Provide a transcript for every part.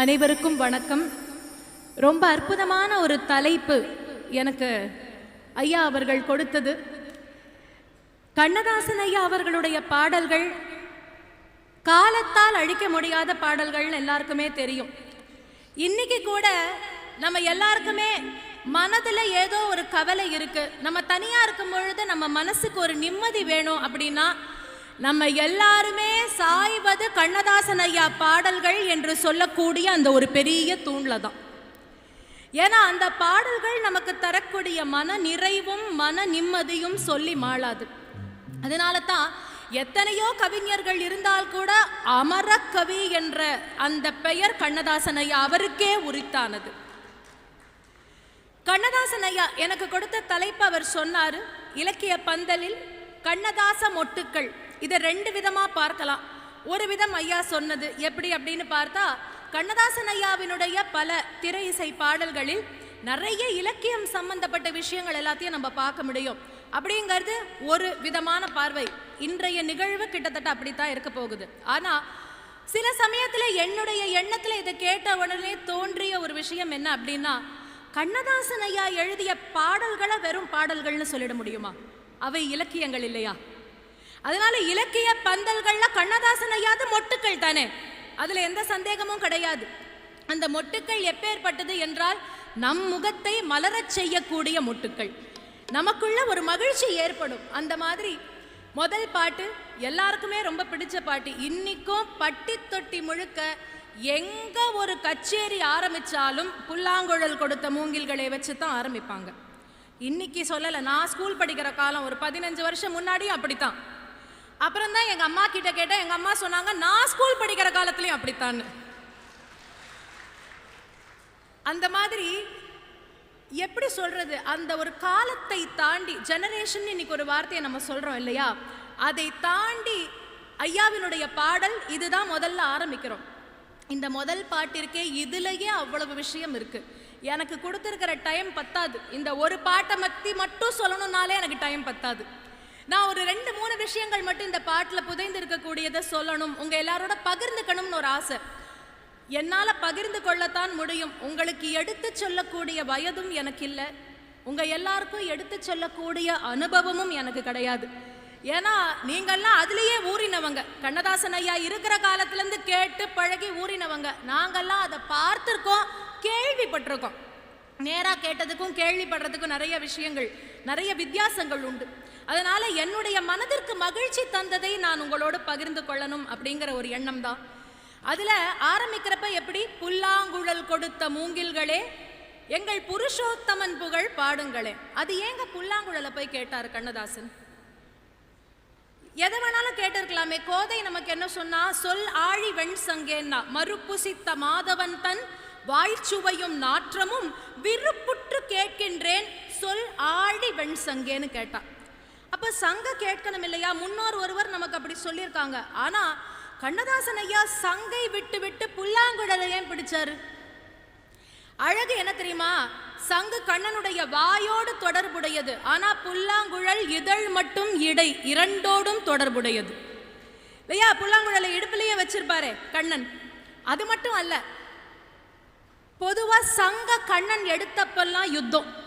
அனைவருக்கும் வணக்கம். ரொம்ப அற்புதமான ஒரு தலைப்பு எனக்கு ஐயா அவர்கள் கொடுத்தது. கண்ணதாசன் ஐயா அவர்களுடைய பாடல்கள் காலத்தால் அழிக்க முடியாத பாடல்கள் எல்லாருக்குமே தெரியும். இன்னைக்கு கூட நம்ம எல்லாருக்குமே மனதுல ஏதோ ஒரு கவலை இருக்கு. நம்ம தனியா இருக்கும் பொழுது நம்ம மனசுக்கு ஒரு நிம்மதி வேணும் அப்படின்னா நம்ம எல்லாருமே அதாவது கண்ணதாசன் ஐயா பாடல்கள் என்று சொல்லக்கூடிய அந்த ஒரு பெரிய தூண்ல தான். ஏன்னா அந்த பாடல்கள் நமக்கு தரக்கூடிய மன நிறைவும் மன நிம்மதியும் சொல்லி மாளாது. அதனால தான் எத்தனையோ கவிஞர்கள் இருந்தால் கூட அமரக்கவி என்ற அந்த பெயர் கண்ணதாசன் ஐயா அவருக்கே உரித்தானது. கண்ணதாசன் ஐயா எனக்கு கொடுத்த தலைப்பு அவர் சொன்னாரு இலக்கிய பந்தலில் கண்ணதாச மொட்டுக்கள். இதை ரெண்டு விதமாக பார்க்கலாம். ஒரு விதம் ஐயா சொன்னது. எப்படி அப்படின்னு பார்த்தா கண்ணதாசன் ஐயாவினுடைய பல திரை இசை பாடல்களில் நிறைய இலக்கியம் சம்பந்தப்பட்ட விஷயங்கள் எல்லாத்தையும் நம்ம பார்க்க முடியும். அப்படிங்கிறது ஒரு விதமான பார்வை. இன்றைய நிகழ்வு கிட்டத்தட்ட அப்படித்தான் இருக்க போகுது. ஆனா சில சமயத்துல என்னுடைய எண்ணத்துல இதை கேட்ட உடனே தோன்றிய ஒரு விஷயம் என்ன அப்படின்னா கண்ணதாசன் ஐயா எழுதிய பாடல்களை வெறும் பாடல்கள்னு சொல்லிட முடியுமா? அவை இலக்கியங்கள் இல்லையா? அதனால இலக்கிய பந்தல்கள்ல கண்ணதாசன் ஐயாது மொட்டுக்கள் தானே? அதுல எந்த சந்தேகமும் கிடையாது. அந்த மொட்டுக்கள் எப்பேற்பட்டது என்றால் நம் முகத்தை மலரச் செய்யக்கூடிய மொட்டுக்கள். நமக்குள்ள ஒரு மகிழ்ச்சி ஏற்படும். அந்த மாதிரி முதல் பாட்டு எல்லாருக்குமே ரொம்ப பிடிச்ச பாட்டு. இன்னைக்கும் பட்டி தொட்டி முழுக்க எங்க ஒரு கச்சேரி ஆரம்பிச்சாலும் புல்லாங்குழல் கொடுத்த மூங்கில்களை வச்சு தான் ஆரம்பிப்பாங்க. இன்னைக்கு சொல்லலை நான் ஸ்கூல் படிக்கிற காலம் ஒரு பதினஞ்சு வருஷம் முன்னாடியும் அப்படித்தான். அப்புறம் தான் எங்கள் அம்மா கிட்ட கேட்டேன் எங்கள் அம்மா சொன்னாங்க நான் ஸ்கூல் படிக்கிற காலத்துலேயும் அப்படித்தான். அந்த மாதிரி எப்படி சொல்றது? அந்த ஒரு காலத்தை தாண்டி ஜெனரேஷன் இன்னைக்கு ஒரு வார்த்தையை நம்ம சொல்றோம் இல்லையா? அதை தாண்டி ஐயாவினுடைய பாடல் இதுதான் முதல்ல ஆரம்பிக்கிறோம். இந்த முதல் பாட்டிற்கே இதுலயே அவ்வளவு விஷயம் இருக்கு. எனக்கு கொடுத்துருக்கிற டைம் பத்தாது. இந்த ஒரு பாட்டை பற்றி மட்டும் சொல்லணும்னாலே எனக்கு டைம் பத்தாது. நான் ஒரு ரெண்டு மூணு விஷயங்கள் மட்டும் இந்த பாட்டில் புதைந்து இருக்கக்கூடியதை சொல்லணும். உங்கள் எல்லாரோட பகிர்ந்துக்கணும்னு ஒரு ஆசை. என்னால் பகிர்ந்து கொள்ளத்தான் முடியும். உங்களுக்கு எடுத்து சொல்லக்கூடிய வயதும் எனக்கு இல்லை. உங்கள் எல்லாருக்கும் எடுத்து சொல்லக்கூடிய அனுபவமும் எனக்கு கிடையாது. ஏன்னா நீங்கள்லாம் அதுலேயே ஊறினவங்க. கண்ணதாசன் ஐயா இருக்கிற காலத்துலேருந்து கேட்டு பழகி ஊறினவங்க. நாங்கள்லாம் அதை பார்த்துருக்கோம் கேள்விப்பட்டிருக்கோம். நேராக கேட்டதுக்கும் கேள்விப்படுறதுக்கும் நிறைய விஷயங்கள் நிறைய வித்தியாசங்கள் உண்டு. அதனால என்னுடைய மனதிற்கு மகிழ்ச்சி தந்ததை நான் உங்களோடு பகிர்ந்து கொள்ளணும் அப்படிங்கிற ஒரு எண்ணம் தான் அதில் ஆரம்பிக்கிறப்ப எப்படி? புல்லாங்குழல் கொடுத்த மூங்கில்களே எங்கள் புருஷோத்தமன் புகழ் பாடுங்களே. அது ஏங்க புல்லாங்குழலை போய் கேட்டார் கண்ணதாசன்? எதை வேணாலும் கேட்டிருக்கலாமே. கோதை நமக்கு என்ன சொன்னா சொல் ஆழி வெண் சங்கேன்னா மறுப்புசித்த மாதவன் தன் வாய்ச்சுவையும் நாற்றமும் விருப்புற்று கேட்கின்றேன் சொல் ஆழி வெண் சங்கேன்னு கேட்டான் அப்போ சங்க கேட்கணும் இல்லையா? முன்னோர் ஒருவர் நமக்கு அப்படி சொல்லியிருக்காங்க. ஆனால் கண்ணதாசன் ஐயா சங்கை விட்டு விட்டு புல்லாங்குழலை ஏன் பிடிச்சாரு? அழகு என்ன தெரியுமா? சங்கு கண்ணனுடைய வாயோடு தொடர்புடையது. ஆனா புல்லாங்குழல் இதழ் மட்டும் இடை இரண்டோடும் தொடர்புடையது. இல்லையா? புல்லாங்குழலை இடுப்புலயே வச்சிருப்பாரு கண்ணன். அது மட்டும் அல்ல பொதுவா சங்க கண்ணன் எடுத்தப்பெல்லாம் யுத்தம்.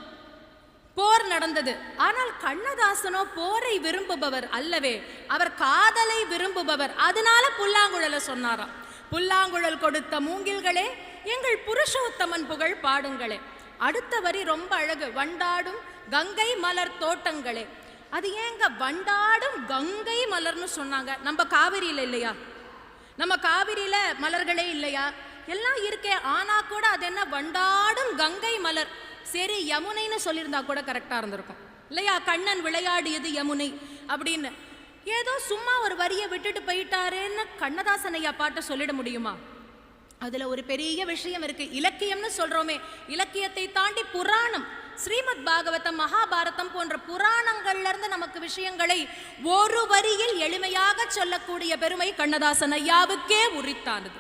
போர் நடந்தது. ஆனால் கண்ணதாசனோ போரை விரும்புபவர் அல்லவே அவர் காதலை விரும்புபவர். அதனால புல்லாங்குழலை சொன்னாராம். புல்லாங்குழல் கொடுத்த மூங்கில்களே எங்கள் புருஷோத்தமன் புகழ் பாடுங்களே. அடுத்த வரி ரொம்ப அழகு. வண்டாடும் கங்கை மலர் தோட்டங்களே. அது ஏங்க வண்டாடும் கங்கை மலர்னு சொன்னாங்க? நம்ம காவிரியில் இல்லையா? நம்ம காவிரியில் மலர்களே இல்லையா? எல்லாம் இருக்கே. ஆனா கூட அது என்ன? வண்டாடும் கங்கை மலர். சரி யமுனைன்னு சொல்லியிருந்தா கூட கரெக்டாக இருந்திருக்கும். இல்லையா? கண்ணன் விளையாடியது யமுனை அப்படின்னு. ஏதோ சும்மா ஒரு வரியை விட்டுட்டு போயிட்டாருன்னு கண்ணதாசன் ஐயா பாட்டை சொல்லிட முடியுமா? அதில் ஒரு பெரிய விஷயம் இருக்குது இலக்கியம்னு சொல்கிறோமே இலக்கியத்தை தாண்டி புராணம். ஸ்ரீமத் பாகவதம் மகாபாரதம் போன்ற புராணங்கள்லேருந்து நமக்கு விஷயங்களை ஒரு வரியில் எளிமையாக சொல்லக்கூடிய பெருமை கண்ணதாசன் ஐயாவுக்கே உரித்தானது.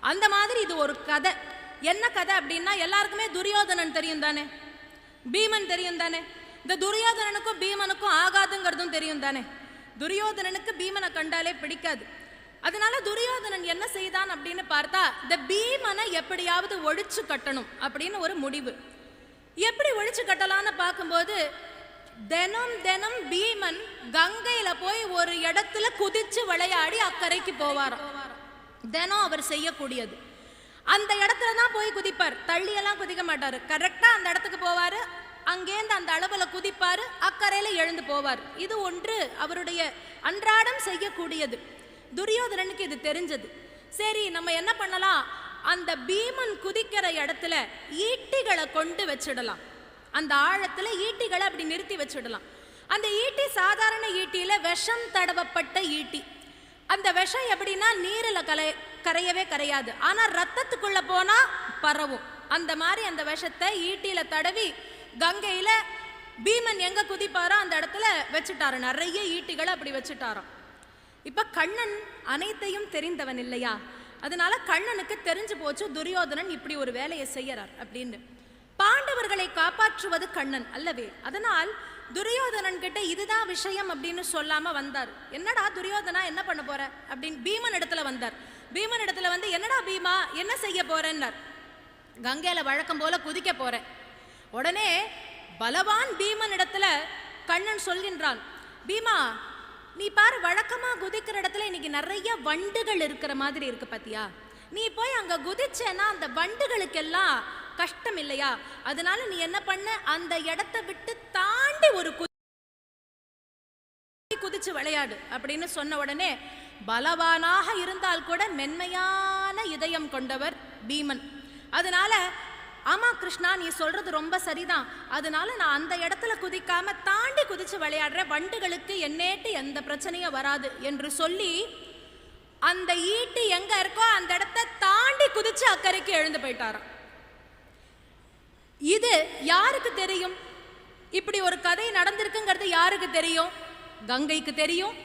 அந்த மாதிரி இது ஒரு கதை. என்ன கதை அப்படின்னா எல்லாருக்குமே துரியோதனன் தெரியும் தானே? பீமன் தெரியும் தானே? இந்த துரியோதனனுக்கும் பீமனுக்கும் ஆகாதுங்கிறதும் தெரியும் தானே? துரியோதனனுக்கு பீமனை கண்டாலே பிடிக்காது. அதனால துரியோதனன் என்ன செய்தான் அப்படின்னு பார்த்தா இந்த பீமனை எப்படியாவது ஒழிச்சு கட்டணும் அப்படின்னு ஒரு முடிவு. எப்படி ஒழிச்சு கட்டலாம்னு பார்க்கும்போது தினம் தினம் பீமன் கங்கையில போய் ஒரு இடத்துல குதிச்சு விளையாடி அக்கறைக்கு போவாராம். தினம் அவர் செய்யக்கூடியது. அந்த இடத்துல தான் போய் குதிப்பார். தள்ளியெல்லாம் குதிக்க மாட்டார். கரெக்டாக அந்த இடத்துக்கு போவார். அங்கேருந்து அந்த அளவில் குதிப்பார். அக்கறையில் எழுந்து போவார். இது ஒன்று அவருடைய அன்றாடம் செய்யக்கூடியது. துரியோதனனுக்கு இது தெரிஞ்சது. சரி நம்ம என்ன பண்ணலாம்? அந்த பீமன் குதிக்கிற இடத்துல ஈட்டிகளை கொண்டு வச்சிடலாம். அந்த ஆழத்தில் ஈட்டிகளை அப்படி நிறுத்தி வச்சிடலாம். அந்த ஈட்டி சாதாரண ஈட்டியில் விஷம் தடவப்பட்ட ஈட்டி. அந்த விஷம் எப்படின்னா நீரில் கலை கரையவே கரையாது. ஆனால் ரத்தத்துக்குள்ள போனால் பரவும். அந்த மாதிரி அந்த விஷத்தை ஈட்டியில் தடவி கங்கையில் பீமன் எங்கே குதிப்பாரோ அந்த இடத்துல வச்சுட்டாரு. நிறைய ஈட்டிகளை அப்படி வச்சுட்டாராம். இப்போ கண்ணன் அனைத்தையும் தெரிந்தவன் இல்லையா? அதனால கண்ணனுக்கு தெரிஞ்சு போச்சு துரியோதனன் இப்படி ஒரு வேலையை செய்யறார் அப்படின்னு. பாண்டவர்களை காப்பாற்றுவது கண்ணன் அல்லவே. அதனால் துரியோதனன் கிட்ட இதுதான் விஷயம் அப்படின்னு சொல்லாம வந்தார். என்னடா துரியோதனா என்ன பண்ண போற? அப்படின்னு பீமன் இடத்துல வந்தார். பீமன் இடத்துல வந்து என்னடா பீமா என்ன செய்ய போறேன்னார். கங்கையில வழக்கம் போல குதிக்க போறேன். உடனே பலவான் பீமன் இடத்துல கண்ணன் சொல்கின்றான் பீமா நீ பாரு வழக்கமா குதிக்கிற இடத்துல இன்னைக்கு நிறைய வண்டுகள் இருக்கிற மாதிரி இருக்கு பாத்தியா? நீ போய் அங்க குதிச்சேன்னா அந்த வண்டுகளுக்கெல்லாம் கஷ்டம் இல்லையா? அதனால நீ என்ன பண்ண அந்த இடத்த விட்டு தான் ஒரு குதிச்சு விளையாடு அப்படின்னு சொன்ன உடனே பலவானாக இருந்தால் கூட மென்மையான இதயம் கொண்டவர் பீமன். அதனால ஆமா கிருஷ்ணா நீ சொல்றது ரொம்ப சரிதான். அதனால நான் அந்த இடத்துல குதிக்காம தாண்டி குதிச்சு விளையாடுற வண்டுகளுக்கு என்னேட்டு எந்த பிரச்சனையும் வராது என்று சொல்லி அந்த ஈட்டு எங்க இருக்கோ அந்த இடத்தை தாண்டி குதிச்சு அக்கறைக்கு எழுந்து போயிட்டாராம். இது யாருக்கு தெரியும்? இப்படி ஒரு கதை நடந்திருக்குங்கிறது யாருக்கு தெரியும்? கங்கைக்கு தெரியும்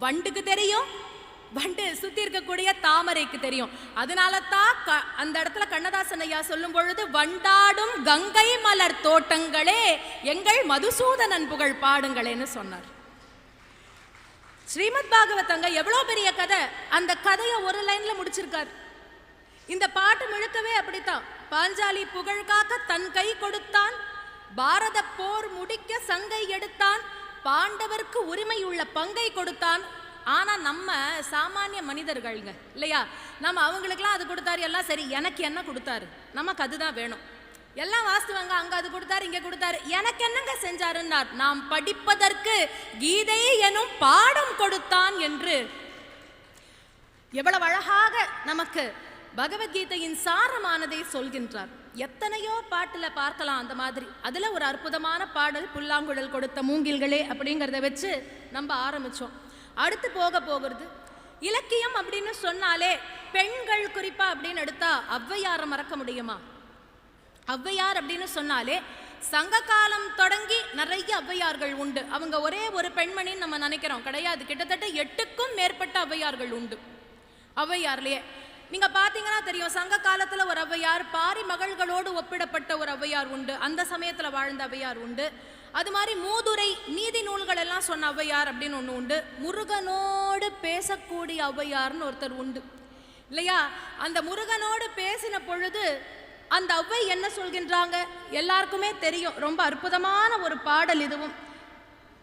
வண்டுக்கு தெரியும் வண்டு சுத்தி இருக்கக்கூடிய தாமரைக்கு தெரியும். அதனால தான் க- அந்த இடத்துல கண்ணதாசன் ஐயா சொல்லும் பொழுது வண்டாடும் கங்கை மலர் தோட்டங்களே எங்கள் மதுசூதனன் புகழ் பாடுங்களேன்னு சொன்னார். ஸ்ரீமத் பாகவதங்க எவ்வளோ பெரிய கதை. அந்த கதையை ஒரு லைன்ல முடிச்சிருக்காரு. இந்த பாட்டு முழுக்கவே அப்படித்தான். பாஞ்சாலி புகழ் காக்க தன் கை கொடுத்தான் பாரத போர் முடிக்க சங்கை எடுத்தான். பாண்டவர்க்கு உரிமையுள்ள பங்கை கொடுத்தான். ஆனா நம்ம சாமானிய மனிதர்கள்ங்க இல்லையா? நம்ம அவங்களுக்கெல்லாம் அது கொடுத்தாரு எல்லாம் சரி. எனக்கு என்ன கொடுத்தாரு? நமக்கு அதுதான் வேணும். எல்லாம் வாஸ்துவாங்க அங்க அது கொடுத்தாரு இங்க கொடுத்தாரு. எனக்கு என்னங்க செஞ்சாருன்னார்? நாம் படிப்பதற்கு கீதை எனும் பாடம் கொடுத்தான் என்று. எவ்வளவு அழகாக நமக்கு பகவத்கீதையின் சாரமானதை சொல்கின்றார். எத்தனையோ பாட்டில் பார்க்கலாம் அந்த மாதிரி. அதில் ஒரு அற்புதமான பாடல் புல்லாங்குழல் கொடுத்த மூங்கில்களே அப்படிங்கிறத வச்சு நம்ம ஆரம்பிச்சோம். அடுத்து போக போகிறது இலக்கியம் அப்படின்னு சொன்னாலே பெண்கள் குறிப்பாக அப்படின்னு எடுத்தா ஔவையாரை மறக்க முடியுமா? ஔவையார் அப்படின்னு சொன்னாலே சங்க காலம் தொடங்கி நிறைய ஔவையார்கள் உண்டு. அவங்க ஒரே ஒரு பெண்மணின்னு நம்ம நினைக்கிறோம். கிடையாது. கிட்டத்தட்ட எட்டுக்கும் மேற்பட்ட ஔவையார்கள் உண்டு. ஔவையார்லேயே நீங்க பாத்தீங்கன்னா தெரியும் சங்க காலத்துல ஒரு ஔவையார் பாரி மகள்களோடு ஒப்பிடப்பட்ட ஒரு ஔவையார் உண்டு. அந்த சமயத்துல வாழ்ந்த ஔவையார் உண்டு. அது மாதிரி மூதுரை நீதி நூல்கள் எல்லாம் சொன்ன ஔவையார் அப்படின்னு ஒன்று உண்டு. முருகனோடு பேசக்கூடிய ஔவையார்னு ஒருத்தர் உண்டு. இல்லையா? அந்த முருகனோடு பேசின பொழுது அந்த ஔவை என்ன சொல்கின்றாங்க? எல்லாருக்குமே தெரியும். ரொம்ப அற்புதமான ஒரு பாடல் இதுவும்.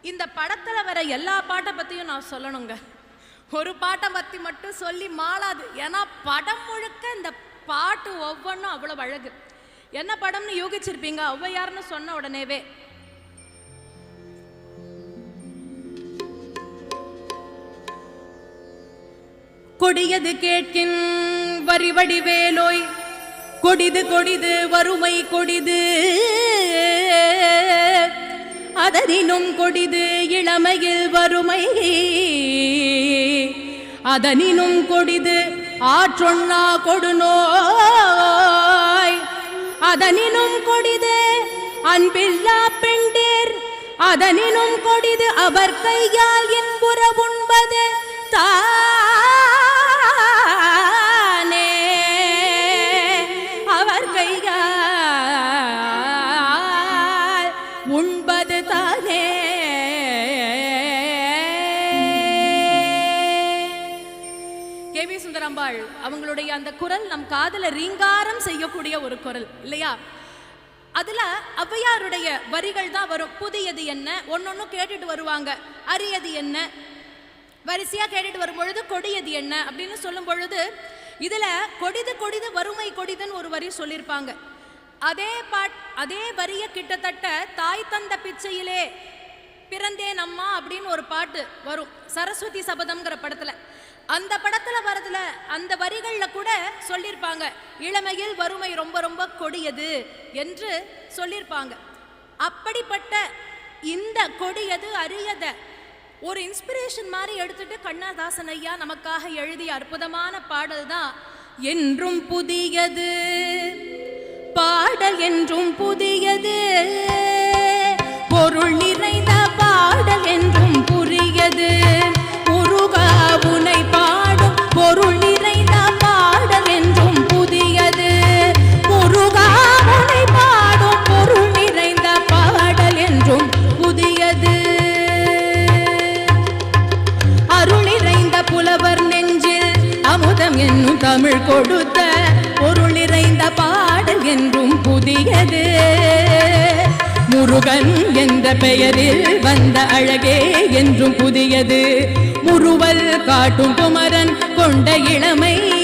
இந்த படத்துல வர எல்லா பாட்டை பத்தியும் நான் சொல்லணுங்க. ஒரு பாட்டை பத்தி மட்டும் சொல்லி மாளாது. ஏன்னா படம் முழுக்க இந்த பாட்டு ஒவ்வொன்றும் அவ்வளோ அழகு. என்ன படம்னு யோகிச்சிருப்பீங்க? ஒவ்வையார்னு சொன்ன உடனேவே. கொடியது கேட்கின் வரிவடி வேலோய் கொடிது கொடிது வறுமை கொடிது. அதனினும் கொடிது இளமையில் வறுமை. அதனினும் கொடிது. ஆற்றொன்னா கொடுநோய். அதனினும் கொடிது. அன்பில்லா பெண்டேர். அதனினும் கொடிது. அவர் கையால் இன்புற உண்பது. தா குரல் நம் காதில் ரீங்காரம் செய்யக்கூடிய ஒரு குரல் இல்லையா? அதுல ஔவையாருடைய வரிகள் தான் வரும். புதியது என்ன? ஒன்னொன்னு கேட்டுட்டு வருவாங்க. அரியது என்ன? வரிசையா கேட்டுட்டு வரும்பொழுது கொடியது என்ன? அப்படின்னு சொல்லும் பொழுது இதுல கொடிது கொடிது வறுமை கொடிதுன்னு ஒரு வரி சொல்லியிருப்பாங்க அதே பாட் அதே வரிய கிட்டத்தட்ட தாய் தந்த பிச்சையிலே பிறந்தேன் அம்மா அப்படின்னு ஒரு பாட்டு வரும். சரஸ்வதி சபதம்ங்கிற படத்துல. அந்த படத்துல வரதுல அந்த வரிகள்ல கூட சொல்லியிருப்பாங்க இளமையில் வறுமை ரொம்ப ரொம்ப கொடியது என்று சொல்லியிருப்பாங்க அப்படிப்பட்ட இந்த கொடியது அரியத ஒரு இன்ஸ்பிரேஷன் மாதிரி எடுத்துட்டு கண்ணதாசன் ஐயா நமக்காக எழுதிய அற்புதமான பாடல் தான் என்றும் புதியது பாடல் என்றும் புதியது பொருள் நிறைந்த பாடல் என்றும் புரியது. தமிழ் கொடுத்த பொருள் நிறைந்த பாடல் என்றும் புதியது. முருகன் என்ற பெயரில் வந்த அழகே என்றும் புதியது. முருவல் காட்டும் குமரன் கொண்ட இளமை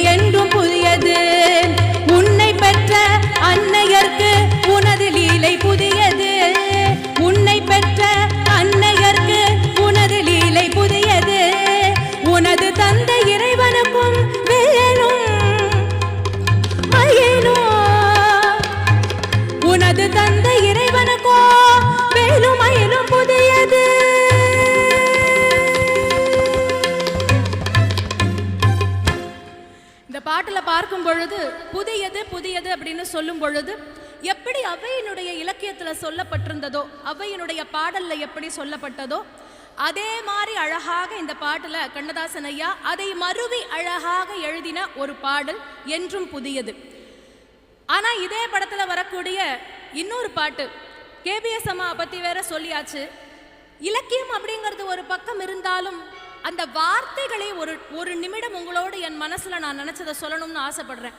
பார்க்கும் பொழுது புதியது புதியது அப்படின்னு சொல்லும் பொழுது எப்படி அவையினுடைய இலக்கியத்தில் சொல்லப்பட்டிருந்ததோ அவையினுடைய பாடலில் எப்படி சொல்லப்பட்டதோ அதே மாதிரி அழகாக இந்த பாட்டில் கண்ணதாசன் ஐயா அதை மறுவி அழகாக எழுதின ஒரு பாடல் என்றும் புதியது. ஆனால் இதே படத்தில் வரக்கூடிய இன்னொரு பாட்டு கேபிஎஸ் அம்மா பற்றி வேற சொல்லியாச்சு. இலக்கியம் அப்படிங்கிறது ஒரு பக்கம் இருந்தாலும் அந்த வார்த்தைகளை ஒரு ஒரு நிமிடம் உங்களோடு என் மனசில் நான் நினச்சதை சொல்லணும்னு ஆசைப்படுறேன்.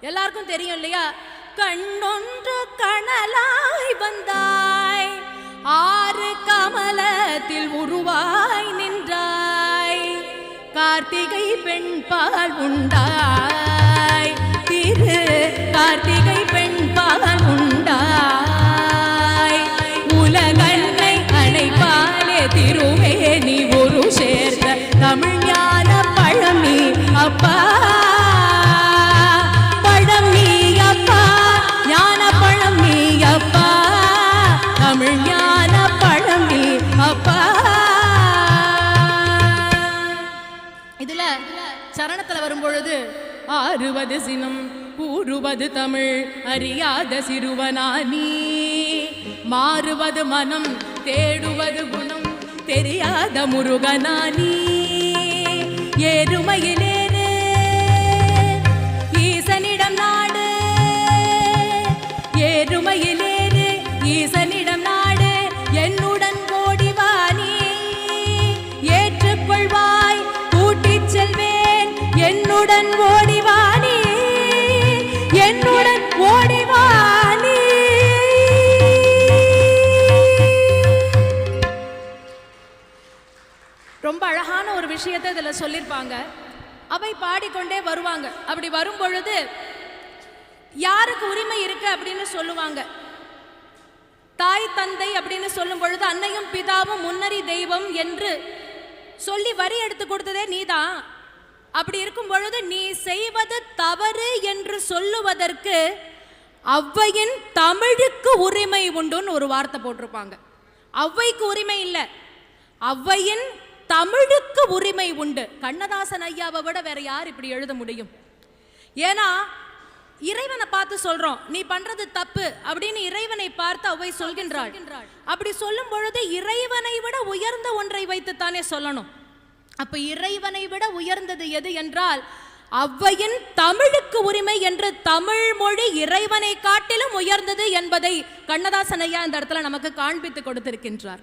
எல்லாருக்கும் தெரியும் இல்லையா? கண்ணொன்று கணலாய் வந்தாய் ஆறு கமலத்தில் உருவாய் நின்றாய் கார்த்திகை பெண் பால் உண்டாய். திரு கார்த்திகை அப்பா. பழம் நீ அப்பா ஞான பழம் நீ அப்பா. தமிழ் ஞான பழம் நீ அப்பா. இதுல சரணத்துல வரும்பொழுது ஆறுவது சினம் கூறுவது தமிழ் அறியாத சிறுவனானி மாறுவது மனம் தேடுவது குணம் தெரியாத முருகனானி ஏறுமையிலே விஷயத்தை இதில் சொல்லியிருப்பாங்க அவை பாடிக்கொண்டே வருவாங்க. அப்படி வரும் பொழுது யாருக்கு உரிமை இருக்கு அப்படின்னு சொல்லுவாங்க. தாய் தந்தை அப்படின்னு சொல்லும் பொழுது அன்னையும் பிதாவும் முன்னறி தெய்வம் என்று சொல்லி வரி எடுத்து கொடுத்ததே நீதான். அப்படி இருக்கும் பொழுது நீ செய்வது தவறு என்று சொல்லுவதற்கு அவ்வையின் தமிழுக்கு உரிமை உண்டுன்னு ஒரு வார்த்தை போட்டிருப்பாங்க. ஔவைக்கு உரிமை இல்லை. ஔவையின் தமிழுக்கு உரிமை உண்டு. கண்ணதாசன் ஐயாவை விட வேற யார் இப்படி எழுத முடியும்? ஏன்னா இறைவனை பார்த்து சொல்றோம் நீ பண்றது தப்பு அப்படின்னு இறைவனை பார்த்து அவை சொல்கின்றாள். அப்படி சொல்லும் பொழுது இறைவனை விட உயர்ந்த ஒன்றை வைத்துத்தானே சொல்லணும். அப்ப இறைவனை விட உயர்ந்தது எது என்றால் அவ்வையின் தமிழுக்கு உரிமை என்று தமிழ் மொழி இறைவனை காட்டிலும் உயர்ந்தது என்பதை கண்ணதாசன் ஐயா இந்த இடத்துல நமக்கு காண்பித்து கொடுத்திருக்கின்றார்.